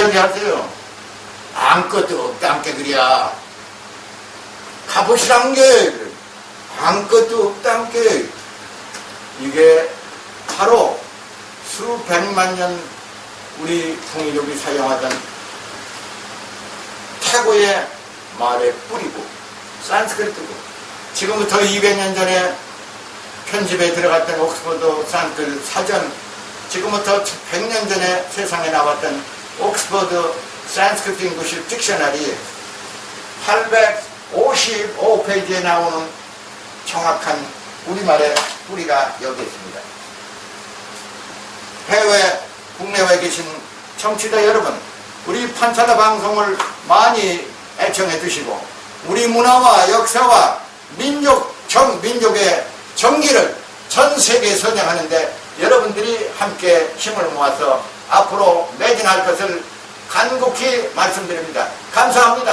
여기 하세요. 아무것도 없다함께 그랴. 가보시란 게 아무것도 없다함께 이게 바로 수백만 년 우리 풍이족이 사용하던 태고의 말의 뿌리고 산스크리트고 지금부터 200년 전에 편집에 들어갔던 옥스퍼드 산스크리트 사전 지금부터 100년 전에 세상에 나왔던 옥스퍼드 산스크리트 잉글리시 딕셔너리 855페이지에 나오는 정확한 우리말의 뿌리가 여기 있습니다. 해외, 국내외에 계신 청취자 여러분, 우리 판차다 방송을 많이 애청해 주시고, 우리 문화와 역사와 민족, 정, 민족의 정기를 전 세계에 선양하는데 여러분들이 함께 힘을 모아서 앞으로 매진할 것을 간곡히 말씀드립니다. 감사합니다.